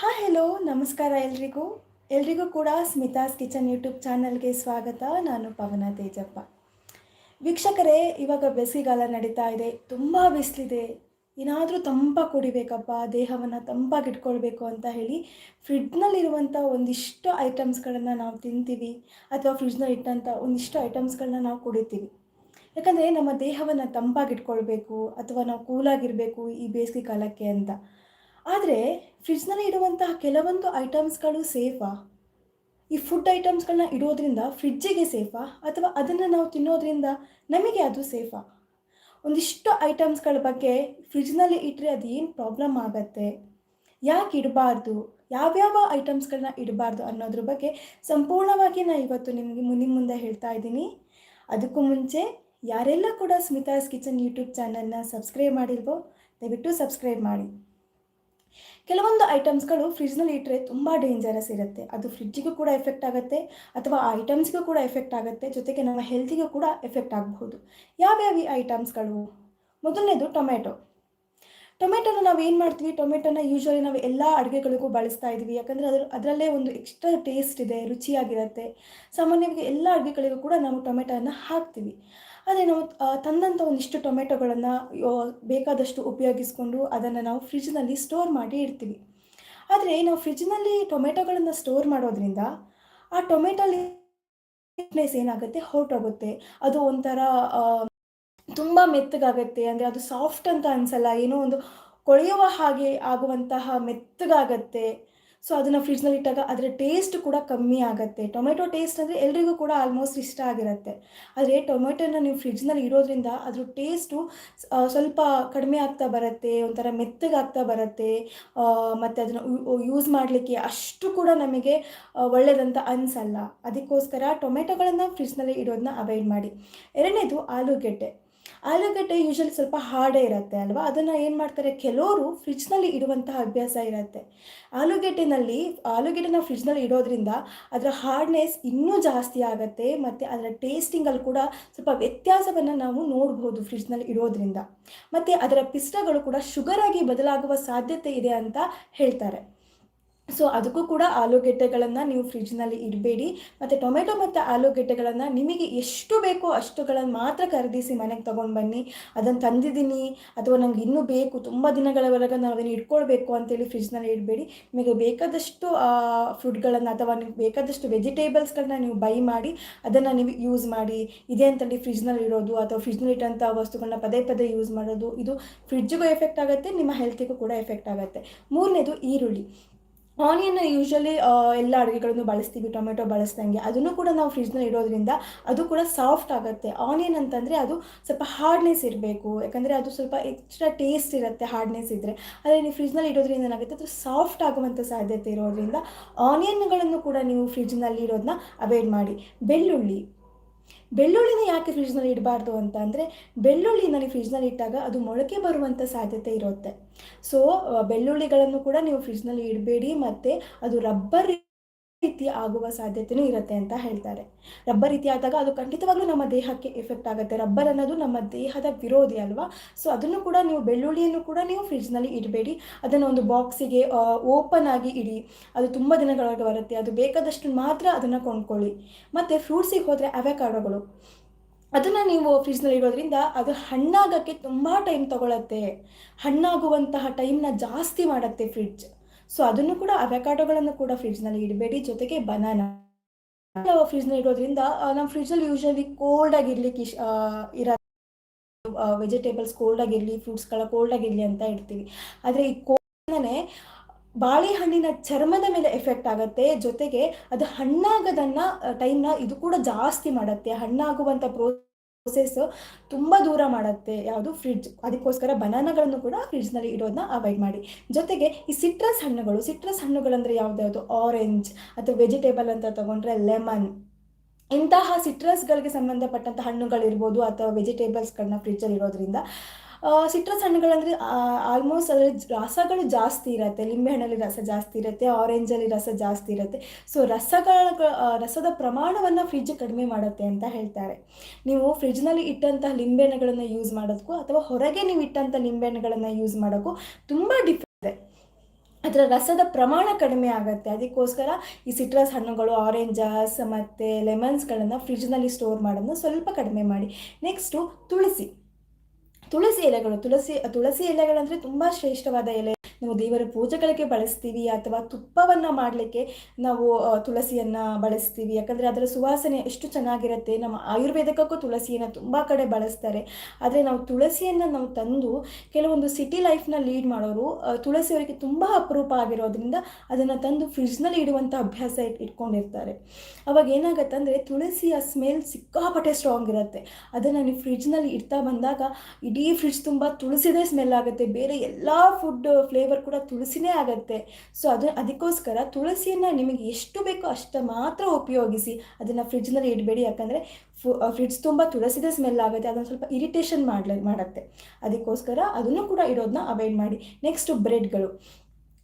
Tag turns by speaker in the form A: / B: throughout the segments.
A: Hi hello ನಮಸ್ಕಾರ ಎಲ್ರಿಗೂ. ಎಲ್ರಿಗೂ ಕೂಡ ಸ್ಮಿತಾಸ್ ಕಿಚನ್ ಯೂಟ್ಯೂಬ್ ಚಾನಲ್ಗೆ ಸ್ವಾಗತ. ನಾನು ಪವನ ತೇಜಪ್ಪ. ವೀಕ್ಷಕರೇ, ಇವಾಗ ಬೇಸಿಗೆಗಾಲ ನಡೀತಾ ಇದೆ. ತುಂಬ ಬಿಸಿಲಿದೆ. ಏನಾದರೂ ತಂಪ ಕುಡಿಬೇಕಪ್ಪ, ದೇಹವನ್ನು ತಂಪಾಗಿ ಇಟ್ಕೊಳ್ಬೇಕು ಅಂತ ಹೇಳಿ ಫ್ರಿಡ್ಜ್ನಲ್ಲಿರುವಂಥ ಒಂದಿಷ್ಟು ಐಟಮ್ಸ್ಗಳನ್ನು ನಾವು ತಿಂತೀವಿ ಅಥವಾ ಫ್ರಿಡ್ಜ್ನಲ್ಲಿ ಇಟ್ಟಂಥ ಒಂದಿಷ್ಟು ಐಟಮ್ಸ್ಗಳನ್ನ ನಾವು ಕುಡಿತೀವಿ. ಯಾಕಂದರೆ ನಮ್ಮ ದೇಹವನ್ನು ತಂಪಾಗಿಟ್ಕೊಳ್ಬೇಕು ಅಥವಾ ನಾವು ಕೂಲಾಗಿರಬೇಕು ಈ ಬೇಸಿಗೆ ಕಾಲಕ್ಕೆ ಅಂತ. ಆದರೆ ಫ್ರಿಜ್ನಲ್ಲಿ ಇಡುವಂತಹ ಕೆಲವೊಂದು ಐಟಮ್ಸ್ಗಳು ಸೇಫಾ? ಈ ಫುಡ್ ಐಟಮ್ಸ್ಗಳನ್ನ ಇಡೋದ್ರಿಂದ ಫ್ರಿಡ್ಜಿಗೆ ಸೇಫಾ? ಅಥವಾ ಅದನ್ನು ನಾವು ತಿನ್ನೋದ್ರಿಂದ ನಮಗೆ ಅದು ಸೇಫಾ? ಒಂದಿಷ್ಟು ಐಟಮ್ಸ್ಗಳ ಬಗ್ಗೆ ಫ್ರಿಜ್ನಲ್ಲಿ ಇಟ್ಟರೆ ಅದು ಏನು ಪ್ರಾಬ್ಲಮ್ ಆಗತ್ತೆ? ಯಾಕೆ ಇಡಬಾರ್ದು? ಯಾವ್ಯಾವ ಐಟಮ್ಸ್ಗಳನ್ನ ಇಡಬಾರ್ದು ಅನ್ನೋದ್ರ ಬಗ್ಗೆ ಸಂಪೂರ್ಣವಾಗಿ ನಾನು ಇವತ್ತು ನಿಮಗೆ ಮುನಿ ಮುಂದೆ ಹೇಳ್ತಾ ಇದ್ದೀನಿ. ಅದಕ್ಕೂ ಮುಂಚೆ ಯಾರೆಲ್ಲ ಕೂಡ ಸ್ಮಿತಾಸ್ ಕಿಚನ್ ಯೂಟ್ಯೂಬ್ ಚಾನಲ್ನ ಸಬ್ಸ್ಕ್ರೈಬ್ ಮಾಡಿಲ್ವೋ, ದಯವಿಟ್ಟು ಸಬ್ಸ್ಕ್ರೈಬ್ ಮಾಡಿ. ಕೆಲವೊಂದು ಐಟಮ್ಸ್ಗಳು ಫ್ರಿಜ್ನಲ್ಲಿ ಇಟ್ಟರೆ ತುಂಬ ಡೇಂಜರಸ್ ಇರುತ್ತೆ. ಅದು ಫ್ರಿಜ್ಜಿಗೂ ಕೂಡ ಎಫೆಕ್ಟ್ ಆಗುತ್ತೆ, ಅಥವಾ ಆ ಐಟಮ್ಸ್ಗೂ ಕೂಡ ಎಫೆಕ್ಟ್ ಆಗುತ್ತೆ, ಜೊತೆಗೆ ನಮ್ಮ ಹೆಲ್ತಿಗೂ ಕೂಡ ಎಫೆಕ್ಟ್ ಆಗಬಹುದು. ಯಾವ್ಯಾವ ಐಟಮ್ಸ್ಗಳು ಮೊದಲನೇದು ಟೊಮೆಟೊ ಟೊಮೆಟೊನ ನಾವು ಏನು ಮಾಡ್ತೀವಿ? ಟೊಮೆಟೊನ ಯೂಶ್ವಲಿ ನಾವು ಎಲ್ಲ ಅಡುಗೆಗಳಿಗೂ ಬಳಸ್ತಾ ಇದ್ದೀವಿ. ಯಾಕಂದರೆ ಅದ್ರ, ಅದರಲ್ಲೇ ಒಂದು ಎಕ್ಸ್ಟ್ರಾ ಟೇಸ್ಟ್ ಇದೆ, ರುಚಿಯಾಗಿರುತ್ತೆ. ಸಾಮಾನ್ಯವಾಗಿ ಎಲ್ಲ ಅಡುಗೆಗಳಿಗೂ ಕೂಡ ನಾವು ಟೊಮೆಟೊನ ಹಾಕ್ತೀವಿ. ಆದರೆ ನಾವು ತಂದಂಥ ಒಂದಿಷ್ಟು ಟೊಮೆಟೊಗಳನ್ನು ಬೇಕಾದಷ್ಟು ಉಪಯೋಗಿಸ್ಕೊಂಡು ಅದನ್ನು ನಾವು ಫ್ರಿಜ್ನಲ್ಲಿ ಸ್ಟೋರ್ ಮಾಡಿ ಇಡ್ತೀವಿ. ಆದರೆ ನಾವು ಫ್ರಿಜ್ನಲ್ಲಿ ಟೊಮೆಟೊಗಳನ್ನು ಸ್ಟೋರ್ ಮಾಡೋದ್ರಿಂದ ಆ ಟೊಮೆಟೊಲಿ ಏನಾಗುತ್ತೆ? ಹೊರಟೋಗುತ್ತೆ. ಅದು ಒಂಥರ ತುಂಬ ಮೆತ್ತಗಾಗತ್ತೆ, ಅಂದರೆ ಅದು ಸಾಫ್ಟ್ ಅಂತ ಅನಿಸಲ್ಲ, ಏನೋ ಒಂದು ಕೊಳೆಯುವ ಹಾಗೆ ಆಗುವಂತಹ ಮೆತ್ತಗಾಗತ್ತೆ. ಸೊ ಅದನ್ನು ಫ್ರಿಡ್ಜ್ನಲ್ಲಿ ಇಟ್ಟಾಗ ಅದರ ಟೇಸ್ಟ್ ಕೂಡ ಕಮ್ಮಿ ಆಗುತ್ತೆ. ಟೊಮೆಟೊ ಟೇಸ್ಟ್ ಅಂದರೆ ಎಲ್ರಿಗೂ ಕೂಡ ಆಲ್ಮೋಸ್ಟ್ ಇಷ್ಟ ಆಗಿರುತ್ತೆ. ಆದರೆ ಟೊಮೆಟೊನ ನೀವು ಫ್ರಿಡ್ಜ್ನಲ್ಲಿ ಇಡೋದ್ರಿಂದ ಅದ್ರ ಟೇಸ್ಟು ಸ್ವಲ್ಪ ಕಡಿಮೆ ಆಗ್ತಾ ಬರುತ್ತೆ, ಒಂಥರ ಮೆತ್ತಗಾಗ್ತಾ ಬರುತ್ತೆ. ಮತ್ತು ಅದನ್ನು ಯೂಸ್ ಮಾಡಲಿಕ್ಕೆ ಅಷ್ಟು ಕೂಡ ನಮಗೆ ಒಳ್ಳೆಯದಂತ ಅನಿಸಲ್ಲ. ಅದಕ್ಕೋಸ್ಕರ ಟೊಮೆಟೊಗಳನ್ನು ಫ್ರಿಡ್ಜ್ನಲ್ಲಿ ಇಡೋದನ್ನ ಅವಾಯ್ಡ್ ಮಾಡಿ. ಎರಡನೇದು ಆಲೂಗೆಡ್ಡೆ. ಆಲೂಗಡ್ಡೆ ಯೂಶಲಿ ಸ್ವಲ್ಪ ಹಾರ್ಡೇ ಇರುತ್ತೆ ಅಲ್ವಾ? ಅದನ್ನು ಏನು ಮಾಡ್ತಾರೆ? ಕೆಲವರು ಫ್ರಿಜ್ನಲ್ಲಿ ಇಡುವಂತಹ ಅಭ್ಯಾಸ ಇರುತ್ತೆ. ಆಲೂಗೆಡ್ಡೆನಲ್ಲಿ, ಆಲೂಗೆಡ್ಡೆನ ಫ್ರಿಜ್ನಲ್ಲಿ ಇಡೋದ್ರಿಂದ ಅದರ ಹಾರ್ಡ್ನೆಸ್ ಇನ್ನೂ ಜಾಸ್ತಿ ಆಗುತ್ತೆ ಮತ್ತು ಅದರ ಟೇಸ್ಟಿಂಗಲ್ಲಿ ಕೂಡ ಸ್ವಲ್ಪ ವ್ಯತ್ಯಾಸವನ್ನು ನಾವು ನೋಡ್ಬೋದು ಫ್ರಿಜ್ನಲ್ಲಿ ಇಡೋದ್ರಿಂದ. ಮತ್ತು ಅದರ ಪಿಷ್ಟಗಳು ಕೂಡ ಶುಗರ್ ಆಗಿ ಬದಲಾಗುವ ಸಾಧ್ಯತೆ ಇದೆ ಅಂತ ಹೇಳ್ತಾರೆ. ಸೊ ಅದಕ್ಕೂ ಕೂಡ ಆಲೂಗೆಡ್ಡೆಗಳನ್ನು ನೀವು ಫ್ರಿಜ್ನಲ್ಲಿ ಇಡಬೇಡಿ. ಮತ್ತು ಟೊಮೆಟೊ ಮತ್ತು ಆಲೂಗೆಡ್ಡೆಗಳನ್ನು ನಿಮಗೆ ಎಷ್ಟು ಬೇಕೋ ಅಷ್ಟುಗಳನ್ನು ಮಾತ್ರ ಖರೀದಿಸಿ ಮನೆಗೆ ತೊಗೊಂಡು ಬನ್ನಿ. ಅದನ್ನು ತಂದಿದ್ದೀನಿ. ಅಥವಾ ನಂಗೆ ಇನ್ನೂ ಬೇಕು, ತುಂಬ ದಿನಗಳವರೆಗೆ ನಾವು ಅದನ್ನು ಇಟ್ಕೊಳ್ಬೇಕು ಅಂತೇಳಿ ಫ್ರಿಜ್ನಲ್ಲಿ ಇಡಬೇಡಿ. ನಿಮಗೆ ಬೇಕಾದಷ್ಟು ಫುಡ್ಗಳನ್ನು ಅಥವಾ ನಿಮ್ಗೆ ಬೇಕಾದಷ್ಟು ವೆಜಿಟೇಬಲ್ಸ್ಗಳನ್ನ ನೀವು ಬೈ ಮಾಡಿ, ಅದನ್ನು ನೀವು ಯೂಸ್ ಮಾಡಿ. ಇದೆ ಅಂತೇಳಿ ಫ್ರಿಜ್ನಲ್ಲಿ ಇಡೋದು ಅಥವಾ ಫ್ರಿಜ್ನಲ್ಲಿ ಇಟ್ಟಂಥ ವಸ್ತುಗಳನ್ನ ಪದೇ ಪದೇ ಯೂಸ್ ಮಾಡೋದು, ಇದು ಫ್ರಿಜ್ಗೂ ಎಫೆಕ್ಟ್ ಆಗುತ್ತೆ, ನಿಮ್ಮ ಹೆಲ್ತಿಗೂ ಕೂಡ ಎಫೆಕ್ಟ್ ಆಗುತ್ತೆ. ಮೂರನೇದು ಈರುಳ್ಳಿ. ಆನಿಯನ್ ಯೂಶ್ವಲಿ ಎಲ್ಲ ಅಡುಗೆಗಳನ್ನು ಬಳಸ್ತೀವಿ, ಟೊಮೆಟೊ ಬಳಸ್ದಂಗೆ. ಅದನ್ನು ಕೂಡ ನಾವು ಫ್ರಿಜ್ನಲ್ಲಿ ಇಡೋದ್ರಿಂದ ಅದು ಕೂಡ ಸಾಫ್ಟ್ ಆಗುತ್ತೆ. ಆನಿಯನ್ ಅಂತಂದರೆ ಅದು ಸ್ವಲ್ಪ ಹಾರ್ಡ್ನೆಸ್ ಇರಬೇಕು. ಯಾಕಂದರೆ ಅದು ಸ್ವಲ್ಪ ಎಕ್ಸ್ಟ್ರಾ ಟೇಸ್ಟ್ ಇರುತ್ತೆ ಹಾರ್ಡ್ನೆಸ್ ಇದ್ದರೆ ಆದರೆ ನೀವು ಫ್ರಿಜ್ನಲ್ಲಿ ಇಡೋದ್ರಿಂದ ಏನಾಗುತ್ತೆ? ಅದು ಸಾಫ್ಟ್ ಆಗುವಂಥ ಸಾಧ್ಯತೆ ಇರೋದ್ರಿಂದ ಆನಿಯನ್ಗಳನ್ನು ಕೂಡ ನೀವು ಫ್ರಿಜ್ನಲ್ಲಿ ಇಡೋದನ್ನ ಅವಾಯ್ಡ್ ಮಾಡಿ. ಬೆಳ್ಳುಳ್ಳಿ. ಬೆಳ್ಳುಳ್ಳಿನ ಯಾಕೆ ಫ್ರಿಜ್ನಲ್ಲಿ ಇಡಬಾರ್ದು ಅಂತ ಅಂದರೆ ಬೆಳ್ಳುಳ್ಳಿನಲ್ಲಿ ಫ್ರಿಜ್ನಲ್ಲಿ ಫ್ರಿಡ್ಜ್ನಲ್ಲಿ ಇಟ್ಟಾಗ ಅದು ಮೊಳಕೆ ಬರುವಂಥ ಸಾಧ್ಯತೆ ಇರುತ್ತೆ. ಸೊ ಬೆಳ್ಳುಳ್ಳಿಗಳನ್ನು ಕೂಡ ನೀವು ಫ್ರಿಜ್ನಲ್ಲಿ ಇಡಬೇಡಿ ಮತ್ತು ಅದು ರಬ್ಬರ್ ರೀತಿ ಆಗುವ ಸಾಧ್ಯತೆಯೂ ಇರುತ್ತೆ ಅಂತ ಹೇಳ್ತಾರೆ. ರಬ್ಬರ್ ರೀತಿ ಆದಾಗ ಅದು ಖಂಡಿತವಾಗ್ಲೂ ನಮ್ಮ ದೇಹಕ್ಕೆ ಎಫೆಕ್ಟ್ ಆಗುತ್ತೆ. ರಬ್ಬರ್ ಅನ್ನೋದು ನಮ್ಮ ದೇಹದ ವಿರೋಧಿ ಅಲ್ವಾ? ಸೊ ಅದನ್ನು ಕೂಡ ನೀವು ಬೆಳ್ಳುಳ್ಳಿಯನ್ನು ಕೂಡ ನೀವು ಫ್ರಿಡ್ಜ್ನಲ್ಲಿ ಇಡಬೇಡಿ. ಅದನ್ನು ಒಂದು ಬಾಕ್ಸಿಗೆ ಓಪನ್ ಆಗಿ ಇಡಿ. ಅದು ತುಂಬ ದಿನಗಳವರೆಗೆ ಬರುತ್ತೆ. ಅದು ಬೇಕಾದಷ್ಟು ಮಾತ್ರ ಅದನ್ನು ಕೊಂಡ್ಕೊಳ್ಳಿ. ಮತ್ತು ಫ್ರೂಟ್ಸಿಗೆ ಹೋದರೆ ಅವೆಕಾಡೋಗಳು ಅದನ್ನು ನೀವು ಫ್ರಿಡ್ಜ್ನಲ್ಲಿ ಇಡೋದ್ರಿಂದ ಅದು ಹಣ್ಣಾಗೋಕ್ಕೆ ತುಂಬ ಟೈಮ್ ತಗೊಳತ್ತೆ. ಹಣ್ಣಾಗುವಂತಹ ಟೈಮ್ನ ಜಾಸ್ತಿ ಮಾಡುತ್ತೆ ಫ್ರಿಡ್ಜ್ ಸೊ ಅದನ್ನು ಕೂಡ ಅವೆಕಾಡೋಗಳನ್ನು ಕೂಡ ಫ್ರಿಡ್ಜ್ನಲ್ಲಿ ಇಡಬೇಡಿ. ಜೊತೆಗೆ ಬನಾನಾ ಫ್ರಿಡ್ಜ್ನಲ್ಲಿ ಇಡೋದ್ರಿಂದ ನಮ್ಮ ಫ್ರಿಡ್ಜಲ್ಲಿ ಯೂಶಲಿ ಕೋಲ್ಡ್ ಆಗಿರ್ಲಿಕ್ಕೆ ಇಶ್ ಇರ ವೆಜಿಟೇಬಲ್ಸ್ ಕೋಲ್ಡ್ ಆಗಿರಲಿ ಫ್ರೂಟ್ಸ್ಗಳ ಕೋಲ್ಡ್ ಆಗಿರಲಿ ಅಂತ ಇಡ್ತೀವಿ. ಆದರೆ ಈ ಕೋಲ್ಡ್ನೇ ಬಾಳೆಹಣ್ಣಿನ ಚರ್ಮದ ಮೇಲೆ ಎಫೆಕ್ಟ್ ಆಗುತ್ತೆ. ಜೊತೆಗೆ ಅದು ಹಣ್ಣಾಗದನ್ನ ಟೈಮ್ನ ಇದು ಕೂಡ ಜಾಸ್ತಿ ಮಾಡುತ್ತೆ. ಹಣ್ಣಾಗುವಂಥ ಪ್ರೋಸೆಸ್ ತುಂಬ ದೂರ ಮಾಡುತ್ತೆ. ಯಾವುದು? ಫ್ರಿಡ್ಜ್ ಅದಕ್ಕೋಸ್ಕರ ಬನಾನಗಳನ್ನು ಕೂಡ ಫ್ರಿಡ್ಜ್ನಲ್ಲಿ ಇಡೋದನ್ನ ಅವಾಯ್ಡ್ ಮಾಡಿ. ಜೊತೆಗೆ ಈ ಸಿಟ್ರಸ್ ಹಣ್ಣುಗಳು ಸಿಟ್ರಸ್ ಹಣ್ಣುಗಳಂದರೆ ಯಾವುದ್ಯಾವುದು ಆರೆಂಜ್ ಅಥವಾ ವೆಜಿಟೇಬಲ್ ಅಂತ ತಗೊಂಡ್ರೆ ಲೆಮನ್ ಇಂತಹ ಸಿಟ್ರಸ್ಗಳಿಗೆ ಸಂಬಂಧಪಟ್ಟಂಥ ಹಣ್ಣುಗಳಿರ್ಬೋದು ಅಥವಾ ವೆಜಿಟೇಬಲ್ಸ್ಗಳನ್ನ ಫ್ರಿಡ್ಜಲ್ಲಿ ಇರೋದ್ರಿಂದ ಸಿಟ್ರಸ್ ಹಣ್ಣುಗಳಂದರೆ ಆಲ್ಮೋಸ್ಟ್ ಅದರಲ್ಲಿ ರಸಗಳು ಜಾಸ್ತಿ ಇರುತ್ತೆ. ಲಿಂಬೆಹಣ್ಣಲ್ಲಿ ರಸ ಜಾಸ್ತಿ ಇರುತ್ತೆ ಆರೆಂಜಲ್ಲಿ ರಸ ಜಾಸ್ತಿ ಇರುತ್ತೆ. ಸೊ ರಸಗಳ ರಸದ ಪ್ರಮಾಣವನ್ನು ಫ್ರಿಜ್ ಕಡಿಮೆ ಮಾಡುತ್ತೆ ಅಂತ ಹೇಳ್ತಾರೆ. ನೀವು ಫ್ರಿಜ್ನಲ್ಲಿ ಇಟ್ಟಂತಹ ಲಿಂಬೆಹಣ್ಣುಗಳನ್ನು ಯೂಸ್ ಮಾಡೋದಕ್ಕೂ, ಅಥವಾ ಹೊರಗೆ ನೀವು ಇಟ್ಟಂಥ ಲಿಂಬೆಹಣ್ಣುಗಳನ್ನು ಯೂಸ್ ಮಾಡೋಕ್ಕೂ ತುಂಬ ಡಿಫ್ರೆಂಟ್ ಇದೆ. ಅದರ ರಸದ ಪ್ರಮಾಣ ಕಡಿಮೆ ಆಗುತ್ತೆ. ಅದಕ್ಕೋಸ್ಕರ ಈ ಸಿಟ್ರಸ್ ಹಣ್ಣುಗಳು ಆರೆಂಜಸ್ ಮತ್ತು ಲೆಮನ್ಸ್ಗಳನ್ನು ಫ್ರಿಜ್ನಲ್ಲಿ ಸ್ಟೋರ್ ಮಾಡೋದನ್ನ ಸ್ವಲ್ಪ ಕಡಿಮೆ ಮಾಡಿ. ನೆಕ್ಸ್ಟು ತುಳಸಿ. ತುಳಸಿ ಎಲೆಗಳು ತುಳಸಿ ತುಳಸಿ ಎಲೆಗಳಂದ್ರೆ ತುಂಬಾ ಶ್ರೇಷ್ಠವಾದ ಎಲೆ. ನಾವು ದೇವರ ಪೂಜೆಗಳಿಗೆ ಬಳಸ್ತೀವಿ ಅಥವಾ ತುಪ್ಪವನ್ನು ಮಾಡಲಿಕ್ಕೆ ನಾವು ತುಳಸಿಯನ್ನು ಬಳಸ್ತೀವಿ. ಯಾಕಂದರೆ ಅದರ ಸುವಾಸನೆ ಎಷ್ಟು ಚೆನ್ನಾಗಿರುತ್ತೆ. ನಮ್ಮ ಆಯುರ್ವೇದಕ್ಕೂ ತುಳಸಿಯನ್ನು ತುಂಬ ಕಡೆ ಬಳಸ್ತಾರೆ. ಆದರೆ ನಾವು ತುಳಸಿಯನ್ನು ನಾವು ತಂದು ಕೆಲವೊಂದು ಸಿಟಿ ಲೈಫ್ನ ಲೀಡ್ ಮಾಡೋರು ತುಳಸಿ ಅವರಿಗೆ ತುಂಬ ಅಪರೂಪ ಆಗಿರೋದ್ರಿಂದ ಅದನ್ನು ತಂದು ಫ್ರಿಜ್ನಲ್ಲಿ ಇಡುವಂಥ ಅಭ್ಯಾಸ ಇಟ್ಕೊಂಡಿರ್ತಾರೆ. ಅವಾಗ ಏನಾಗುತ್ತೆ ಅಂದ್ರೆ ತುಳಸಿಯ ಸ್ಮೆಲ್ ಸಿಕ್ಕಾಪಟ್ಟೆ ಸ್ಟ್ರಾಂಗ್ ಇರುತ್ತೆ. ಅದನ್ನು ನೀವು ಫ್ರಿಜ್ನಲ್ಲಿ ಇಡ್ತಾ ಬಂದಾಗ ಇಡೀ ಫ್ರಿಡ್ಜ್ ತುಂಬ ತುಳಸಿದೇ ಸ್ಮೆಲ್ ಆಗುತ್ತೆ. ಬೇರೆ ಎಲ್ಲ ಫುಡ್ ಫ್ಲೇವರ್ ಫ್ಲೇವರ್ ಕೂಡ ತುಳಸಿನೇ ಆಗುತ್ತೆ. ಸೊ ಅದು ಅದಕ್ಕೋಸ್ಕರ ತುಳಸಿಯನ್ನು ನಿಮಗೆ ಎಷ್ಟು ಬೇಕೋ ಅಷ್ಟು ಮಾತ್ರ ಉಪಯೋಗಿಸಿ ಅದನ್ನು ಫ್ರಿಡ್ಜ್ನಲ್ಲಿ ಇಡಬೇಡಿ. ಯಾಕಂದರೆ ಫು ಫ್ರಿಡ್ಜ್ ತುಂಬ ತುಳಸಿದ ಸ್ಮೆಲ್ ಆಗುತ್ತೆ. ಅದನ್ನು ಸ್ವಲ್ಪ ಇರಿಟೇಷನ್ ಮಾಡಲ, ಮಾಡುತ್ತೆ. ಅದಕ್ಕೋಸ್ಕರ ಅದನ್ನು ಕೂಡ ಇಡೋದನ್ನ ಅವಾಯ್ಡ್ ಮಾಡಿ. ನೆಕ್ಸ್ಟು ಬ್ರೆಡ್ಗಳು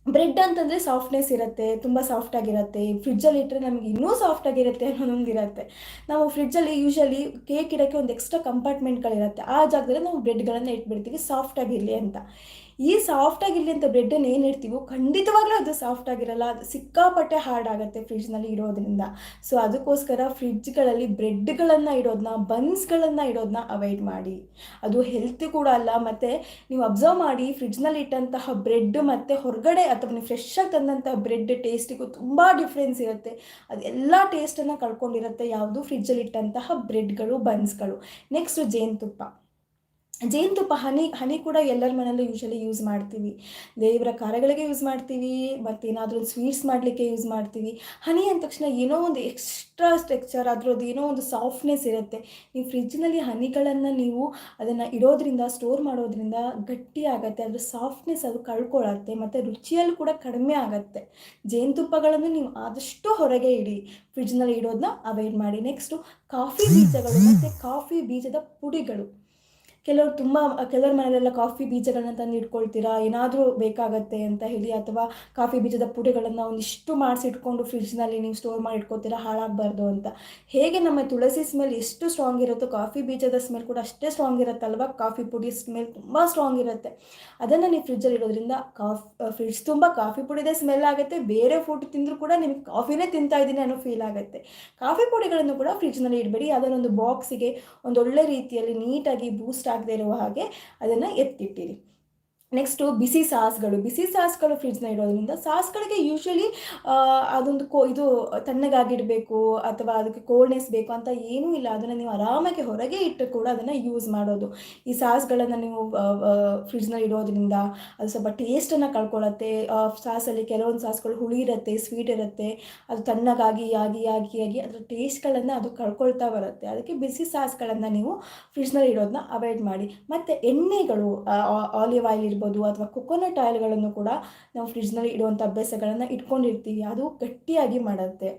A: ಬ್ರೆಡ್ ಅಂತಂದರೆ ಸಾಫ್ಟ್ನೆಸ್ ಇರುತ್ತೆ, ತುಂಬ ಸಾಫ್ಟಾಗಿರುತ್ತೆ ಫ್ರಿಡ್ಜಲ್ಲಿ ಇಟ್ಟರೆ ನಮಗೆ ಇನ್ನೂ ಸಾಫ್ಟಾಗಿರುತ್ತೆ ಅನ್ನೋದೊಂದು ಇರುತ್ತೆ. ನಾವು ಫ್ರಿಡ್ಜಲ್ಲಿ ಯೂಶಲಿ ಕೇಕ್ ಇಡೋಕ್ಕೆ ಒಂದು ಎಕ್ಸ್ಟ್ರಾ ಕಂಪಾರ್ಟ್ಮೆಂಟ್ಗಳಿರುತ್ತೆ ಆ ಜಾಗದಲ್ಲಿ ನಾವು ಬ್ರೆಡ್ಗಳನ್ನು ಇಟ್ಬಿಡ್ತೀವಿ ಸಾಫ್ಟಾಗಿರಲಿ ಅಂತ. ಈ ಸಾಫ್ಟಾಗಿರಲಿ ಅಂತ ಬ್ರೆಡ್ಡನ್ನು ಏನು ಇಡ್ತೀವೋ ಖಂಡಿತವಾಗ್ಲೂ ಅದು ಸಾಫ್ಟ್ ಆಗಿರಲ್ಲ. ಅದು ಸಿಕ್ಕಾಪಟ್ಟೆ ಹಾರ್ಡ್ ಆಗುತ್ತೆ ಫ್ರಿಡ್ಜ್ನಲ್ಲಿ ಇಡೋದ್ರಿಂದ ಸೊ ಅದಕ್ಕೋಸ್ಕರ ಫ್ರಿಡ್ಜ್ಗಳಲ್ಲಿ ಬ್ರೆಡ್ಗಳನ್ನು ಇಡೋದನ್ನ ಬನ್ಸ್ಗಳನ್ನು ಇಡೋದನ್ನ ಅವಾಯ್ಡ್ ಮಾಡಿ. ಅದು ಹೆಲ್ತ್ ಕೂಡ ಅಲ್ಲ. ಮತ್ತು ನೀವು ಅಬ್ಸರ್ವ್ ಮಾಡಿ ಫ್ರಿಡ್ಜ್ನಲ್ಲಿ ಇಟ್ಟಂತಹ ಬ್ರೆಡ್ ಮತ್ತು ಹೊರಗಡೆ ಅಥವಾ ನೀವು ಫ್ರೆಶ್ ಆಗಿ ತಂದಂತಹ ಬ್ರೆಡ್ ಟೇಸ್ಟಿಗೂ ತುಂಬ ಡಿಫ್ರೆನ್ಸ್ ಇರುತ್ತೆ. ಅದೆಲ್ಲ ಟೇಸ್ಟನ್ನು ಕಳ್ಕೊಂಡಿರುತ್ತೆ. ಯಾವುದು ಫ್ರಿಡ್ಜಲ್ಲಿ ಇಟ್ಟಂತಹ ಬ್ರೆಡ್ಗಳು ಬನ್ಸ್ಗಳು ನೆಕ್ಸ್ಟ್ ಜೇನುತುಪ್ಪ. ಜೇನುತುಪ್ಪ ಹನಿ ಹನಿ ಕೂಡ ಎಲ್ಲರ ಮನೆಯಲ್ಲೂ ಯೂಶಲಿ ಯೂಸ್ ಮಾಡ್ತೀವಿ. ದೇವರ ಕಾರ್ಯಗಳಿಗೆ ಯೂಸ್ ಮಾಡ್ತೀವಿ, ಮತ್ತು ಏನಾದರೂ ಒಂದು ಸ್ವೀಟ್ಸ್ ಮಾಡಲಿಕ್ಕೆ ಯೂಸ್ ಮಾಡ್ತೀವಿ. ಹನಿ ಅಂದ ತಕ್ಷಣ ಏನೋ ಒಂದು ಎಕ್ಸ್ಟ್ರಾ ಸ್ಟ್ರಕ್ಚರ್ ಅದರದ್ದು ಏನೋ ಒಂದು ಸಾಫ್ಟ್ನೆಸ್ ಇರುತ್ತೆ. ನೀವು ಫ್ರಿಜ್ನಲ್ಲಿ ಹನಿಗಳನ್ನು ನೀವು ಅದನ್ನು ಇಡೋದ್ರಿಂದ ಸ್ಟೋರ್ ಮಾಡೋದ್ರಿಂದ ಗಟ್ಟಿ ಆಗುತ್ತೆ, ಅದರ ಸಾಫ್ಟ್ನೆಸ್ ಅದು ಕಳ್ಕೊಳ್ಳುತ್ತೆ ಮತ್ತು ರುಚಿಯಲ್ಲೂ ಕೂಡ ಕಡಿಮೆ ಆಗುತ್ತೆ. ಜೇನುತುಪ್ಪಗಳನ್ನು ನೀವು ಆದಷ್ಟು ಹೊರಗೆ ಇಡಿ. ಫ್ರಿಜ್ನಲ್ಲಿ ಇಡೋದನ್ನ ಅವಾಯ್ಡ್ ಮಾಡಿ. ನೆಕ್ಸ್ಟು ಕಾಫಿ ಬೀಜಗಳು, ಮತ್ತು ಕಾಫಿ ಬೀಜದ ಪುಡಿಗಳು. ಕೆಲವರು ತುಂಬ, ಕೆಲವ್ರ ಮನೆಯಲ್ಲೆಲ್ಲ ಕಾಫಿ ಬೀಜಗಳನ್ನ ತಂದು ಇಟ್ಕೊಳ್ತೀರಾ ಏನಾದರೂ ಬೇಕಾಗತ್ತೆ ಅಂತ ಹೇಳಿ ಅಥವಾ ಕಾಫಿ ಬೀಜದ ಪುಡಿಗಳನ್ನು ಒಂದಿಷ್ಟು ಮಾಡಿಸಿಟ್ಕೊಂಡು ಫ್ರಿಡ್ಜ್ನಲ್ಲಿ ನೀವು ಸ್ಟೋರ್ ಮಾಡಿ ಇಟ್ಕೊತೀರಾ ಹಾಳಾಗಬಾರ್ದು ಅಂತ. ಹೇಗೆ ನಮ್ಮ ತುಳಸಿ ಸ್ಮೆಲ್ ಎಷ್ಟು ಸ್ಟ್ರಾಂಗ್ ಇರುತ್ತೋ, ಕಾಫಿ ಬೀಜದ ಸ್ಮೆಲ್ ಕೂಡ ಅಷ್ಟೇ ಸ್ಟ್ರಾಂಗ್ ಇರುತ್ತಲ್ವ? ಕಾಫಿ ಪುಡಿ ಸ್ಮೆಲ್ ತುಂಬ ಸ್ಟ್ರಾಂಗ್ ಇರುತ್ತೆ. ಅದನ್ನು ನೀವು ಫ್ರಿಡ್ಜಲ್ಲಿ ಇಡೋದ್ರಿಂದ ಕಾಫ್ ಫ್ರಿಡ್ಜ್ ತುಂಬ ಕಾಫಿ ಪುಡಿದೇ ಸ್ಮೆಲ್ ಆಗುತ್ತೆ. ಬೇರೆ ಫುಡ್ ತಿಂದರೂ ಕೂಡ ನಿಮಗೆ ಕಾಫಿನೇ ತಿಂತಾ ಇದ್ದೀನಿ ಅನ್ನೋ ಫೀಲ್ ಆಗುತ್ತೆ. ಕಾಫಿ ಪುಡಿಗಳನ್ನು ಕೂಡ ಫ್ರಿಡ್ಜ್ನಲ್ಲಿ ಇಡಬೇಡಿ. ಅದನ್ನೊಂದು ಬಾಕ್ಸಿಗೆ ಒಂದು ಒಳ್ಳೆ ರೀತಿಯಲ್ಲಿ ನೀಟಾಗಿ ಬೂಸ್ಟ್ ಆಗದೆ ಇರುವ ಹಾಗೆ ಅದನ್ನು ಎತ್ತಿಟ್ಟಿರಿ. ನೆಕ್ಸ್ಟು ಬಿಸಿ ಸಾಸ್ಗಳು ಬಿಸಿ ಸಾಸ್ಗಳು ಫ್ರಿಡ್ಜ್ನ ಇಡೋದ್ರಿಂದ ಸಾಸ್ಗಳಿಗೆ ಯೂಶ್ವಲಿ ಅದೊಂದು ಕೋ, ಇದು ತಣ್ಣಗಾಗಿಡಬೇಕು ಅಥವಾ ಅದಕ್ಕೆ ಕೋಲ್ಡ್ನೆಸ್ ಬೇಕು ಅಂತ ಏನೂ ಇಲ್ಲ. ಅದನ್ನು ನೀವು ಆರಾಮಾಗಿ ಹೊರಗೆ ಇಟ್ಟು ಕೂಡ ಅದನ್ನು ಯೂಸ್ ಮಾಡೋದು. ಈ ಸಾಸ್ಗಳನ್ನು ನೀವು ಫ್ರಿಡ್ಜ್ನ ಇಡೋದ್ರಿಂದ ಅದು ಸ್ವಲ್ಪ ಟೇಸ್ಟನ್ನು ಕಳ್ಕೊಳ್ಳುತ್ತೆ ಸಾಸಲ್ಲಿ ಕೆಲವೊಂದು ಸಾಸ್ಗಳು ಹುಳಿ ಇರುತ್ತೆ ಸ್ವೀಟ್ ಇರುತ್ತೆ. ಅದು ತಣ್ಣಗಾಗಿ ಆಗಿ ಆಗಿ ಆಗಿ ಅದರ ಟೇಸ್ಟ್ಗಳನ್ನು ಅದು ಕಳ್ಕೊಳ್ತಾ ಬರುತ್ತೆ. ಅದಕ್ಕೆ ಬಿಸಿ ಸಾಸ್ಗಳನ್ನು ನೀವು ಫ್ರಿಡ್ಜ್ನಲ್ಲಿ ಇಡೋದನ್ನ ಅವಾಯ್ಡ್ ಮಾಡಿ. ಮತ್ತು ಎಣ್ಣೆಗಳು ಆಲಿವ್ ಆಯಿಲ್ ಇರ್ಬೋದು ಅಥವಾ ಕೊಕೊನಟ್ ಆಯಿಲ್ಗಳನ್ನು ಕೂಡ ನಾವು ಫ್ರಿಡ್ಜ್ನಲ್ಲಿ ಇಡುವಂಥ ಅಭ್ಯಾಸಗಳನ್ನು ಇಟ್ಕೊಂಡಿರ್ತೀವಿ. ಅದು ಗಟ್ಟಿಯಾಗಿ ಮಾಡುತ್ತೆ.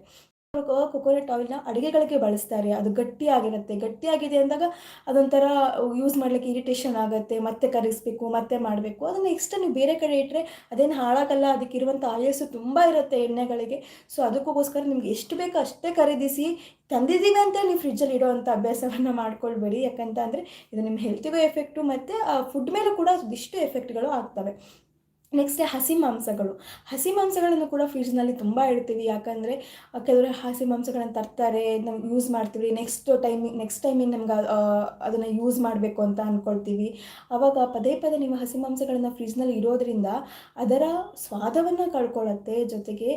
A: ಕೊಕೊನಟ್ ಆಯಿಲ್ನ ಅಡುಗೆಗಳಿಗೆ ಬಳಸ್ತಾರೆ. ಅದು ಗಟ್ಟಿಯಾಗಿರುತ್ತೆ. ಗಟ್ಟಿಯಾಗಿದೆ ಅಂದಾಗ ಅದೊಂಥರ ಯೂಸ್ ಮಾಡಲಿಕ್ಕೆ ಇರಿಟೇಷನ್ ಆಗುತ್ತೆ. ಮತ್ತೆ ಕರಗಿಸ್ಬೇಕು ಮತ್ತೆ ಮಾಡಬೇಕು. ಅದು ನೆಕ್ಸ್ಟ್ ನೀವು ಬೇರೆ ಕಡೆ ಇಟ್ಟರೆ ಅದೇನು ಹಾಳಾಗಲ್ಲ. ಅದಕ್ಕೆ ಇರುವಂಥ ಆಯಸ್ಸು ತುಂಬ ಇರುತ್ತೆ ಎಣ್ಣೆಗಳಿಗೆ. ಸೊ ಅದಕ್ಕೋಸ್ಕರ ನಿಮ್ಗೆ ಎಷ್ಟು ಬೇಕೋ ಅಷ್ಟೇ ಖರೀದಿಸಿ ತಂದಿದ್ದೀವಿ ಅಂತ ನೀವು ಫ್ರಿಜ್ಜಲ್ಲಿ ಇಡೋವಂಥ ಅಭ್ಯಾಸವನ್ನು ಮಾಡ್ಕೊಳ್ಬೇಡಿ. ಯಾಕಂತ ಅಂದರೆ ಇದು ನಿಮ್ಮ ಹೆಲ್ತಿಗೂ ಎಫೆಕ್ಟು ಮತ್ತು ಫುಡ್ ಮೇಲೂ ಕೂಡ ಇಷ್ಟು ಎಫೆಕ್ಟ್ಗಳು ಆಗ್ತವೆ. ನೆಕ್ಸ್ಟ್ ಹಸಿ ಮಾಂಸಗಳು ಹಸಿ ಮಾಂಸಗಳನ್ನು ಕೂಡ ಫ್ರಿಜ್ನಲ್ಲಿ ತುಂಬ ಇಡ್ತೀವಿ. ಯಾಕಂದರೆ ಕೆಲವರು ಹಸಿ ಮಾಂಸಗಳನ್ನು ತರ್ತಾರೆ ನಾವು ಯೂಸ್ ಮಾಡ್ತೀವಿ. ನೆಕ್ಸ್ಟ್ ಟೈಮಿಂಗ್ ನೆಕ್ಸ್ಟ್ ಟೈಮಿಗೆ ನಮ್ಗೆ ಅದನ್ನು ಯೂಸ್ ಮಾಡಬೇಕು ಅಂತ ಅಂದ್ಕೊಳ್ತೀವಿ ಆವಾಗ ಪದೇ ಪದೇ ನೀವು ಹಸಿ ಮಾಂಸಗಳನ್ನು ಫ್ರಿಡ್ಜ್ನಲ್ಲಿ ಇರೋದ್ರಿಂದ ಅದರ ಸ್ವಾದವನ್ನು ಕಳ್ಕೊಳ್ಳುತ್ತೆ ಜೊತೆಗೆ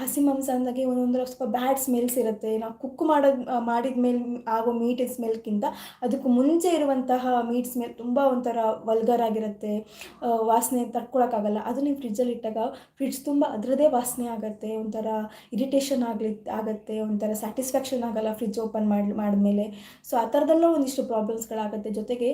A: ಹಸಿ ಮಾಂಸ ಅಂದಾಗೆ ಒಂದೊಂದು ಸ್ವಲ್ಪ ಬ್ಯಾಡ್ ಸ್ಮೆಲ್ಸ್ ಇರುತ್ತೆ. ನಾವು ಕುಕ್ ಮಾಡೋದು, ಮಾಡಿದ ಮೇಲೆ, ಆಗೋ ಮೀಟ್ ಸ್ಮೆಲ್ಗಿಂತ ಅದಕ್ಕೂ ಮುಂಚೆ ಇರುವಂತಹ ಮೀಟ್ ಸ್ಮೆಲ್ ತುಂಬ ಒಂಥರ ವಲ್ಗರ್ ಆಗಿರುತ್ತೆ. ವಾಸನೆ ತಡ್ಕೊ ತಡ್ಕೊಳಕ್ಕಾಗಲ್ಲ ಅದು ನೀವು ಫ್ರಿಜ್ಜಲ್ಲಿ ಇಟ್ಟಾಗ ಫ್ರಿಡ್ಜ್ ತುಂಬ ಅದರದೇ ವಾಸನೆ ಆಗುತ್ತೆ, ಒಂಥರ ಇರಿಟೇಷನ್ ಆಗಲಿ, ಆಗುತ್ತೆ, ಒಂಥರ ಸ್ಯಾಟಿಸ್ಫ್ಯಾಕ್ಷನ್ ಆಗಲ್ಲ ಫ್ರಿಜ್ ಓಪನ್ ಮಾಡಿ, ಮಾಡಿದ್ಮೇಲೆ. ಸೊ ಆ ಥರದಲ್ಲೂ ಒಂದಿಷ್ಟು ಪ್ರಾಬ್ಲಮ್ಸ್ಗಳಾಗುತ್ತೆ ಜೊತೆಗೆ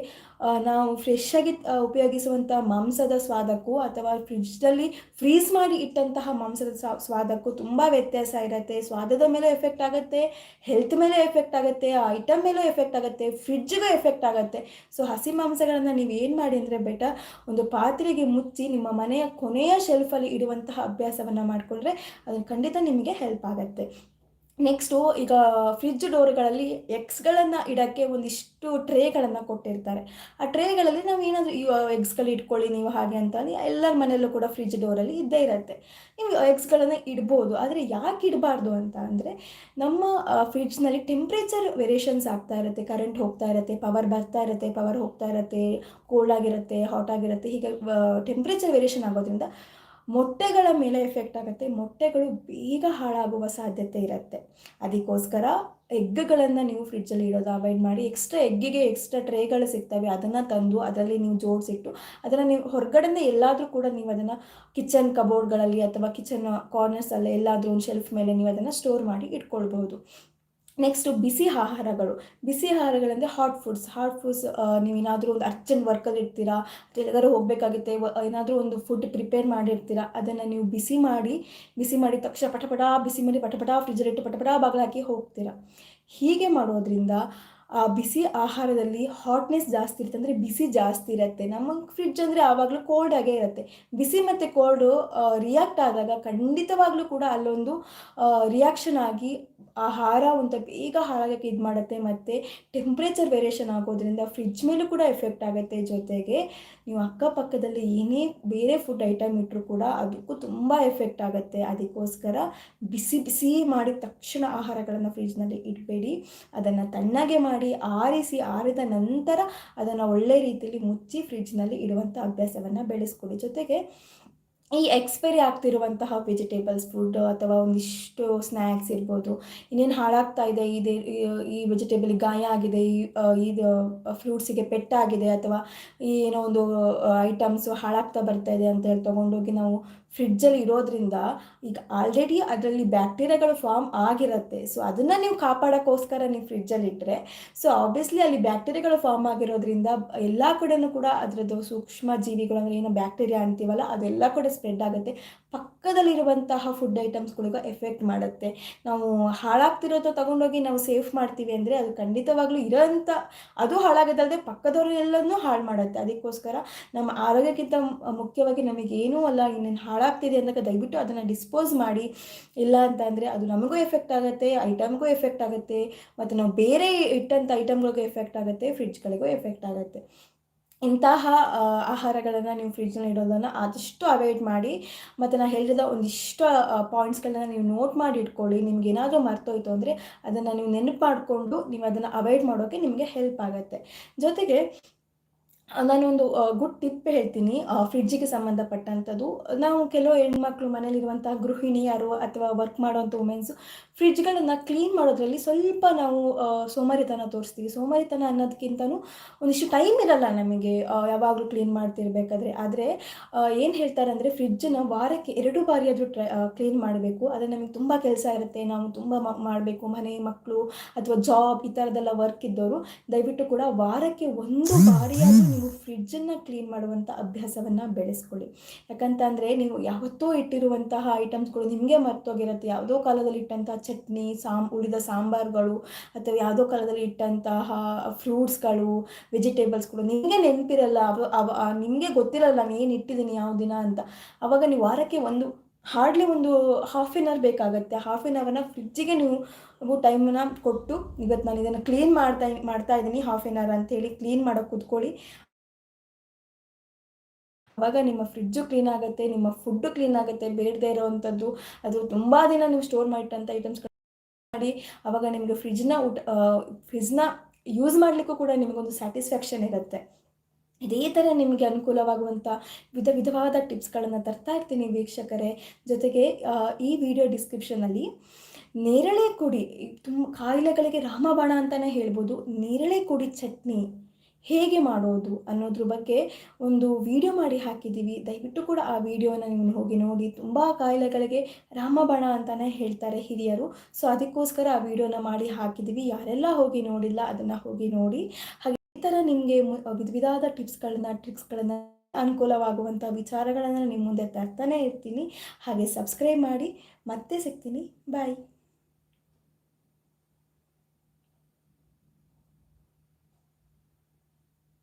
A: ನಾವು ಫ್ರೆಶ್ ಆಗಿ ಉಪಯೋಗಿಸುವಂಥ ಮಾಂಸದ ಸ್ವಾದಕ್ಕೂ ಅಥವಾ ಫ್ರಿಜ್ಜಲ್ಲಿ ಫ್ರೀಸ್ ಮಾಡಿ ಇಟ್ಟಂತಹ ಮಾಂಸದ ಸ್ವಾದಕ್ಕೂ ತುಂಬ ವ್ಯತ್ಯಾಸ ಇರುತ್ತೆ. ಸ್ವಾದದ ಮೇಲೆ ಎಫೆಕ್ಟ್ ಆಗುತ್ತೆ ಹೆಲ್ತ್ ಮೇಲೆ ಎಫೆಕ್ಟ್ ಆಗುತ್ತೆ ಆ ಐಟಮ್ ಮೇಲೂ ಎಫೆಕ್ಟ್ ಆಗುತ್ತೆ ಫ್ರಿಡ್ಜ್ಗೂ ಎಫೆಕ್ಟ್ ಆಗುತ್ತೆ. ಸೊ ಹಸಿ ಮಾಂಸಗಳನ್ನು ನೀವು ಏನು ಮಾಡಿ ಅಂದರೆ ಬೆಟರ್ ಒಂದು ಪಾತ್ರೆಗೆ ಮುಚ್ಚಿ ನಿಮ್ಮ ಮನೆಯ ಕೊನೆಯ ಶೆಲ್ಫಲ್ಲಿ ಇಡುವಂತಹ ಅಭ್ಯಾಸವನ್ನು ಮಾಡಿಕೊಂಡ್ರೆ ಅದು ಖಂಡಿತ ನಿಮಗೆ ಹೆಲ್ಪ್ ಆಗುತ್ತೆ. ನೆಕ್ಸ್ಟು ಈಗ ಫ್ರಿಜ್ ಡೋರ್ಗಳಲ್ಲಿ ಎಗ್ಸ್ಗಳನ್ನು ಇಡೋಕ್ಕೆ ಒಂದಿಷ್ಟು ಟ್ರೇಗಳನ್ನು ಕೊಟ್ಟಿರ್ತಾರೆ. ಆ ಟ್ರೇಗಳಲ್ಲಿ ನಾವು ಏನಾದರೂ ಎಗ್ಸ್ಗಳು ಇಟ್ಕೊಳ್ಳಿ ನೀವು ಹಾಗೆ ಅಂತ ಎಲ್ಲರ ಮನೆಯಲ್ಲೂ ಕೂಡ ಫ್ರಿಜ್ ಡೋರಲ್ಲಿ ಇದ್ದೇ ಇರುತ್ತೆ. ನೀವು ಎಗ್ಸ್ಗಳನ್ನು ಇಡ್ಬೋದು, ಆದರೆ ಯಾಕೆ ಇಡಬಾರ್ದು ಅಂತ ಅಂದರೆ ನಮ್ಮ ಫ್ರಿಜ್ನಲ್ಲಿ ಟೆಂಪ್ರೇಚರ್ ವೇರಿಯೇಷನ್ಸ್ ಆಗ್ತಾ ಇರುತ್ತೆ. ಕರೆಂಟ್ ಹೋಗ್ತಾ ಇರುತ್ತೆ ಪವರ್ ಬರ್ತಾ ಇರುತ್ತೆ ಪವರ್ ಹೋಗ್ತಾ ಇರುತ್ತೆ ಕೋಲ್ಡ್ ಆಗಿರುತ್ತೆ ಹಾಟ್ ಆಗಿರುತ್ತೆ, ಹೀಗೆ ಟೆಂಪ್ರೇಚರ್ ವೇರಿಯೇಷನ್ ಆಗೋದ್ರಿಂದ ಮೊಟ್ಟೆಗಳ ಮೇಲೆ ಎಫೆಕ್ಟ್ ಆಗುತ್ತೆ. ಮೊಟ್ಟೆಗಳು ಬೇಗ ಹಾಳಾಗುವ ಸಾಧ್ಯತೆ ಇರುತ್ತೆ. ಅದಕ್ಕೋಸ್ಕರ ಎಗ್ಗಳನ್ನು ನೀವು ಫ್ರಿಡ್ಜಲ್ಲಿ ಇಡೋದು ಅವಾಯ್ಡ್ ಮಾಡಿ ಎಕ್ಸ್ಟ್ರಾ ಎಗ್ಗಿಗೆ ಎಕ್ಸ್ಟ್ರಾ ಟ್ರೇಗಳು ಸಿಗ್ತವೆ, ಅದನ್ನು ತಂದು ಅದರಲ್ಲಿ ನೀವು ಜೋಡಿಸಿಟ್ಟು ಅದನ್ನು ನೀವು ಹೊರಗಡೆಯಿಂದ ಎಲ್ಲಾದರೂ ಕೂಡ ನೀವು ಅದನ್ನು ಕಿಚನ್ ಕಬೋರ್ಡ್ಗಳಲ್ಲಿ ಅಥವಾ ಕಿಚನ್ ಕಾರ್ನರ್ಸಲ್ಲಿ ಎಲ್ಲಾದರೂ ಒಂದು ಶೆಲ್ಫ್ ಮೇಲೆ ನೀವು ಅದನ್ನು ಸ್ಟೋರ್ ಮಾಡಿ ಇಟ್ಕೊಳ್ಬಹುದು. ನೆಕ್ಸ್ಟು ಬಿಸಿ ಆಹಾರಗಳು. ಬಿಸಿ ಆಹಾರಗಳಂದರೆ ಹಾಟ್ ಫುಡ್ಸ್ ಹಾಟ್ ಫುಡ್ಸ್ ನೀವು ಏನಾದರೂ ಒಂದು ಅರ್ಜೆಂಟ್ ವರ್ಕಲ್ಲಿ ಇರ್ತೀರಾ ಎಲ್ಲರೂ ಹೋಗಬೇಕಾಗುತ್ತೆ ಏನಾದರೂ ಒಂದು ಫುಡ್ ಪ್ರಿಪೇರ್ ಮಾಡಿರ್ತೀರಾ, ಅದನ್ನು ನೀವು ಬಿಸಿ ಮಾಡಿ ಬಿಸಿ ಮಾಡಿದ ತಕ್ಷಣ ಪಟಪಟ ಬಿಸಿ ಮಾಡಿ ಪಟಪಟ ಫ್ರಿಜ್ಜಲ್ಲಿಟ್ಟು ಪಟಪಟ ಬಾಗಿಲು ಹಾಕಿ ಹೋಗ್ತೀರಾ. ಹೀಗೆ ಮಾಡೋದ್ರಿಂದ ಬಿಸಿ ಆಹಾರದಲ್ಲಿ ಹಾಟ್ನೆಸ್ ಜಾಸ್ತಿ ಇರುತ್ತೆ ಅಂದರೆ ಬಿಸಿ ಜಾಸ್ತಿ ಇರುತ್ತೆ. ನಮ್ಮ ಫ್ರಿಡ್ಜ್ ಅಂದರೆ ಆವಾಗಲೂ ಕೋಲ್ಡ್ ಆಗೇ ಇರುತ್ತೆ. ಬಿಸಿ ಮತ್ತು ಕೋಲ್ಡು ರಿಯಾಕ್ಟ್ ಆದಾಗ ಖಂಡಿತವಾಗ್ಲೂ ಕೂಡ ಅಲ್ಲೊಂದು ರಿಯಾಕ್ಷನ್ ಆಗಿ ಆಹಾರ ಅಂತ ಬೇಗ ಹಾಳಾಗಕ್ಕೆ ಇದು ಮಾಡುತ್ತೆ. ಮತ್ತು ಟೆಂಪ್ರೇಚರ್ ವೇರಿಯೇಷನ್ ಆಗೋದ್ರಿಂದ ಫ್ರಿಡ್ಜ್ ಮೇಲೂ ಕೂಡ ಎಫೆಕ್ಟ್ ಆಗುತ್ತೆ ಜೊತೆಗೆ ನೀವು ಅಕ್ಕಪಕ್ಕದಲ್ಲಿ ಏನೇ ಬೇರೆ ಫುಡ್ ಐಟಮ್ ಇಟ್ಟರೂ ಕೂಡ ಅದಕ್ಕೂ ತುಂಬ ಎಫೆಕ್ಟ್ ಆಗುತ್ತೆ. ಅದಕ್ಕೋಸ್ಕರ ಬಿಸಿ ಬಿಸಿ ಮಾಡಿದ ತಕ್ಷಣ ಆಹಾರಗಳನ್ನು ಫ್ರಿಡ್ಜ್ನಲ್ಲಿ ಇಡಬೇಡಿ. ಅದನ್ನು ತಣ್ಣಗೆ ಮಾಡಿ ಆರಿಸಿ ಆರಿದ ನಂತರ ಅದನ್ನು ಒಳ್ಳೆ ರೀತಿಯಲ್ಲಿ ಮುಚ್ಚಿ ಫ್ರಿಡ್ಜ್ನಲ್ಲಿ ಇಡುವಂಥ ಅಭ್ಯಾಸವನ್ನು ಬೆಳೆಸ್ಕೊಡಿ ಜೊತೆಗೆ ಈ ಎಕ್ಸ್ಪೈರಿ ಆಗ್ತಿರುವಂತಹ ವೆಜಿಟೇಬಲ್ಸ್ ಫುಡ್ ಅಥವಾ ಒಂದಿಷ್ಟು ಸ್ನ್ಯಾಕ್ಸ್ ಇರ್ಬೋದು. ಇನ್ನೇನು ಹಾಳಾಗ್ತಾ ಇದೆ ಇದೆ, ಈ ವೆಜಿಟೇಬಲ್ ಗಾಯ ಆಗಿದೆ, ಈ ಇದು ಫ್ರೂಟ್ಸಿಗೆ ಪೆಟ್ಟಾಗಿದೆ ಅಥವಾ ಏನೋ ಒಂದು ಐಟಮ್ಸು ಹಾಳಾಗ್ತಾ ಬರ್ತಾ ಇದೆ ಅಂತ ಹೇಳಿ ತೊಗೊಂಡೋಗಿ ನಾವು ಫ್ರಿಡ್ಜಲ್ಲಿ ಇರೋದ್ರಿಂದ ಈಗ ಆಲ್ರೆಡಿ ಅದರಲ್ಲಿ ಬ್ಯಾಕ್ಟೀರಿಯಾಗಳು ಫಾರ್ಮ್ ಆಗಿರುತ್ತೆ. ಸೊ ಅದನ್ನು ನೀವು ಕಾಪಾಡೋಕ್ಕೋಸ್ಕರ ನೀವು ಫ್ರಿಡ್ಜಲ್ಲಿ ಇಟ್ಟರೆ ಸೊ ಆಬ್ವಿಯಸ್ಲಿ ಅಲ್ಲಿ ಬ್ಯಾಕ್ಟೀರಿಯಾಗಳು ಫಾರ್ಮ್ ಆಗಿರೋದ್ರಿಂದ ಎಲ್ಲ ಕಡೆನೂ ಕೂಡ ಅದರದ್ದು ಸೂಕ್ಷ್ಮ ಜೀವಿಗಳು ಅಂದರೆ ಏನೋ ಬ್ಯಾಕ್ಟೀರಿಯಾ ಅಂತೀವಲ್ಲ, ಅದೆಲ್ಲ ಕೂಡ ಸ್ಪ್ರೆಡ್ ಆಗುತ್ತೆ. ಪಕ್ಕದಲ್ಲಿರುವಂತಹ ಫುಡ್ ಐಟಮ್ಸ್ಗಳಿಗೂ ಎಫೆಕ್ಟ್ ಮಾಡುತ್ತೆ. ನಾವು ಹಾಳಾಗ್ತಿರೋದು ತಗೊಂಡೋಗಿ ನಾವು ಸೇಫ್ ಮಾಡ್ತೀವಿ ಅಂದರೆ ಅದು ಖಂಡಿತವಾಗ್ಲೂ ಇರೋಂಥ, ಅದು ಹಾಳಾಗೋದಲ್ಲದೆ ಪಕ್ಕದವರೆಲ್ಲನೂ ಹಾಳು ಮಾಡುತ್ತೆ. ಅದಕ್ಕೋಸ್ಕರ ನಮ್ಮ ಆರೋಗ್ಯಕ್ಕಿಂತ ಮುಖ್ಯವಾಗಿ ನಮಗೇನೂ ಅಲ್ಲ, ಇನ್ನೇನು ಹಾಳಾಗ್ತಿದೆ ಅಂದಾಗ ದಯವಿಟ್ಟು ಅದನ್ನು ಡಿಸ್ಪೋಸ್ ಮಾಡಿ. ಇಲ್ಲ ಅಂತ ಅಂದರೆ ಅದು ನಮಗೂ ಎಫೆಕ್ಟ್ ಆಗುತ್ತೆ ಐಟಮ್ಗೂ ಎಫೆಕ್ಟ್ ಆಗುತ್ತೆ, ಮತ್ತು ನಾವು ಬೇರೆ ಇಟ್ಟಂಥ ಐಟಮ್ಗಳಿಗೂ ಎಫೆಕ್ಟ್ ಆಗುತ್ತೆ ಫ್ರಿಡ್ಜ್ಗಳಿಗೂ ಎಫೆಕ್ಟ್ ಆಗುತ್ತೆ. ಇಂತಹ ಆಹಾರಗಳನ್ನು ನೀವು ಫ್ರಿಜ್ನಲ್ಲಿ ಇಡೋದನ್ನು ಆದಷ್ಟು ಅವಾಯ್ಡ್ ಮಾಡಿ. ಮತ್ತು ನಾನು ಹೇಳಿದ ಒಂದಿಷ್ಟು ಪಾಯಿಂಟ್ಸ್ಗಳನ್ನ ನೀವು ನೋಟ್ ಮಾಡಿ ಇಟ್ಕೊಳ್ಳಿ. ನಿಮ್ಗೆ ಏನಾದರೂ ಮರ್ತೋಯ್ತು ಅಂದರೆ ಅದನ್ನು ನೀವು ನೆನಪು ಮಾಡಿಕೊಂಡು ನೀವು ಅದನ್ನು ಅವಾಯ್ಡ್ ಮಾಡೋಕ್ಕೆ ನಿಮಗೆ ಹೆಲ್ಪ್ ಆಗುತ್ತೆ. ಜೊತೆಗೆ ನಾನೊಂದು ಗುಡ್ ಟಿಪ್ ಹೇಳ್ತೀನಿ. ಫ್ರಿಡ್ಜಿಗೆ ಸಂಬಂಧಪಟ್ಟಂಥದ್ದು. ನಾವು ಕೆಲವು ಹೆಣ್ಮಕ್ಳು ಮನೇಲಿರುವಂಥ ಗೃಹಿಣಿಯರು ಅಥವಾ ವರ್ಕ್ ಮಾಡುವಂಥ ವುಮೆನ್ಸು ಫ್ರಿಡ್ಜ್ಗಳನ್ನು ಕ್ಲೀನ್ ಮಾಡೋದ್ರಲ್ಲಿ ಸ್ವಲ್ಪ ನಾವು ಸೋಮಾರಿತನ ತೋರಿಸ್ತೀವಿ. ಸೋಮಾರಿತನ ಅನ್ನೋದಕ್ಕಿಂತನೂ ಒಂದಿಷ್ಟು ಟೈಮ್ ಇರಲ್ಲ ನಮಗೆ ಯಾವಾಗಲೂ ಕ್ಲೀನ್ ಮಾಡ್ತಿರ್ಬೇಕಾದ್ರೆ. ಆದರೆ ಏನು ಹೇಳ್ತಾರೆ ಅಂದರೆ ಫ್ರಿಡ್ಜನ್ನು ವಾರಕ್ಕೆ ಎರಡು ಬಾರಿ ಆದರೂ ಟ್ರೈ ಕ್ಲೀನ್ ಮಾಡಬೇಕು. ಆದರೆ ನಮಗೆ ತುಂಬ ಕೆಲಸ ಇರುತ್ತೆ. ನಾವು ತುಂಬ ಮಾಡಬೇಕು. ಮನೆ ಮಕ್ಕಳು ಅಥವಾ ಜಾಬ್ ಈ ಥರದ್ದೆಲ್ಲ ವರ್ಕ್ ಇದ್ದವರು ದಯವಿಟ್ಟು ಕೂಡ ವಾರಕ್ಕೆ ಒಂದು ಬಾರಿಯಾದರೂ ನೀವು ಫ್ರಿಡ್ಜನ್ನು ಕ್ಲೀನ್ ಮಾಡುವಂಥ ಅಭ್ಯಾಸವನ್ನು ಬೆಳೆಸ್ಕೊಳ್ಳಿ. ಯಾಕಂತಂದರೆ ನೀವು ಯಾವತ್ತೋ ಇಟ್ಟಿರುವಂತಹ ಐಟಮ್ಸ್ಗಳು ನಿಮಗೆ ಮರ್ತೋಗಿರುತ್ತೆ. ಯಾವುದೋ ಕಾಲದಲ್ಲಿ ಇಟ್ಟಂತಹ ಚಟ್ನಿ ಸಾಂಬ್ ಉಳಿದ ಸಾಂಬಾರುಗಳು ಅಥವಾ ಯಾವುದೋ ಕಾಲದಲ್ಲಿ ಇಟ್ಟಂತಹ ಫ್ರೂಟ್ಸ್ಗಳು ವೆಜಿಟೇಬಲ್ಸ್ಗಳು ನಿಮಗೆ ನೆನಪಿರಲ್ಲ. ಅವ ನಿಮಗೆ ಗೊತ್ತಿರಲ್ಲ ನಾನು ಏನು ಇಟ್ಟಿದ್ದೀನಿ ಯಾವ ದಿನ ಅಂತ. ಅವಾಗ ನೀವು ವಾರಕ್ಕೆ ಒಂದು, ಹಾರ್ಡ್ಲಿ ಒಂದು ಹಾಫ್ ಎನ್ ಅವರ್ ಬೇಕಾಗುತ್ತೆ. ಹಾಫ್ ಎನ್ ಅವರ್ನ ಫ್ರಿಜ್ಜಿಗೆ ನೀವು ಟೈಮನ್ನ ಕೊಟ್ಟು ಇವತ್ತು ನಾನು ಇದನ್ನು ಕ್ಲೀನ್ ಮಾಡ್ತಾ ಮಾಡ್ತಾ ಇದ್ದೀನಿ ಹಾಫ್ ಎನ್ ಅವರ್ ಅಂತೇಳಿ ಕ್ಲೀನ್ ಮಾಡೋಕೆ ಕೂತ್ಕೊಳ್ಳಿ. ಅವಾಗ ನಿಮ್ಮ ಫ್ರಿಜ್ಜು ಕ್ಲೀನ್ ಆಗುತ್ತೆ, ನಿಮ್ಮ ಫುಡ್ಡು ಕ್ಲೀನ್ ಆಗುತ್ತೆ, ಬೇಡದೇ ಇರೋವಂಥದ್ದು. ಅದು ತುಂಬ ದಿನ ನೀವು ಸ್ಟೋರ್ ಮಾಡಿಟ್ಟಂಥ ಐಟಮ್ಸ್ ಮಾಡಿ, ಅವಾಗ ನಿಮಗೆ ಫ್ರಿಜ್ನ ಊಟ ಫ್ರಿಜ್ನ ಯೂಸ್ ಮಾಡಲಿಕ್ಕೂ ಕೂಡ ನಿಮಗೊಂದು ಸ್ಯಾಟಿಸ್ಫ್ಯಾಕ್ಷನ್ ಇರುತ್ತೆ. ಇದೇ ಥರ ನಿಮಗೆ ಅನುಕೂಲವಾಗುವಂಥ ವಿಧ ವಿಧವಾದ ಟಿಪ್ಸ್ಗಳನ್ನು ತರ್ತಾ ಇರ್ತೀನಿ ವೀಕ್ಷಕರೇ. ಜೊತೆಗೆ ಈ ವಿಡಿಯೋ ಡಿಸ್ಕ್ರಿಪ್ಷನಲ್ಲಿ ನೇರಳೆ ಕುಡಿ ತುಂಬ ಕಾಯಿಲೆಗಳಿಗೆ ರಾಮಬಾಣ ಅಂತಲೇ ಹೇಳ್ಬೋದು. ನೇರಳೆ ಕುಡಿ ಚಟ್ನಿ. ಹೇಗೆ ಮಾಡೋದು ಅನ್ನೋದ್ರ ಬಗ್ಗೆ ಒಂದು ವಿಡಿಯೋ ಮಾಡಿ ಹಾಕಿದ್ದೀವಿ. ದಯವಿಟ್ಟು ಕೂಡ ಆ ವಿಡಿಯೋನ ನೀವು ಹೋಗಿ ನೋಡಿ. ತುಂಬ ಕಾಯಿಲೆಗಳಿಗೆ ರಾಮಬಣ ಅಂತಲೇ ಹೇಳ್ತಾರೆ ಹಿರಿಯರು. ಸೊ ಅದಕ್ಕೋಸ್ಕರ ಆ ವಿಡಿಯೋನ ಮಾಡಿ ಹಾಕಿದ್ದೀವಿ. ಯಾರೆಲ್ಲ ಹೋಗಿ ನೋಡಿಲ್ಲ, ಅದನ್ನು ಹೋಗಿ ನೋಡಿ. ಹಾಗೆ ಈ ಥರ ನಿಮಗೆ ವಿಧ ವಿಧವಾದ ಟಿಪ್ಸ್ಗಳನ್ನ ಟ್ರಿಕ್ಸ್ಗಳನ್ನು ಅನುಕೂಲವಾಗುವಂಥ ವಿಚಾರಗಳನ್ನು ನಿಮ್ಮ ಮುಂದೆ ತರ್ತಾನೆ ಇರ್ತೀನಿ. ಹಾಗೆ ಸಬ್ಸ್ಕ್ರೈಬ್ ಮಾಡಿ. ಮತ್ತೆ ಸಿಗ್ತೀನಿ. ಬಾಯ್